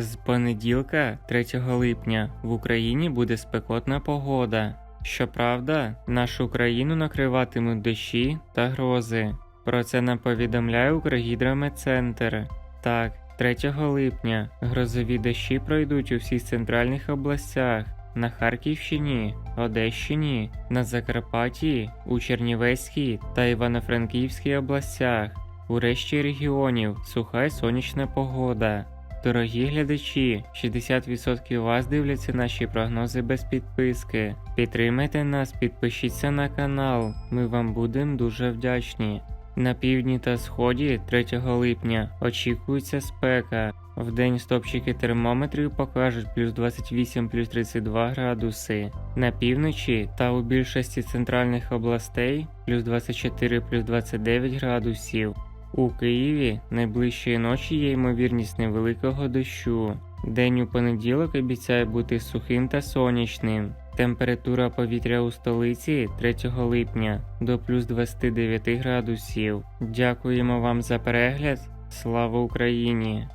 З понеділка, 3 липня, в Україні буде спекотна погода. Щоправда, нашу країну накриватимуть дощі та грози. Про це нам повідомляє Укргідрометцентр. Так, 3 липня грозові дощі пройдуть у всіх центральних областях. На Харківщині, Одещині, на Закарпатті, у Чернівецькій та Івано-Франківській областях. У решті регіонів суха й сонячна погода. Дорогі глядачі, 60% вас дивляться наші прогнози без підписки. Підтримайте нас, підпишіться на канал. Ми вам будемо дуже вдячні. На півдні та сході 3 липня очікується спека. Вдень стопчики термометрів покажуть плюс 28 плюс 32 градуси. На півночі та у більшості центральних областей плюс 24 плюс 29 градусів. У Києві найближчої ночі є ймовірність невеликого дощу. День у понеділок обіцяє бути сухим та сонячним. Температура повітря у столиці 3 липня до плюс 29 градусів. Дякуємо вам за перегляд. Слава Україні!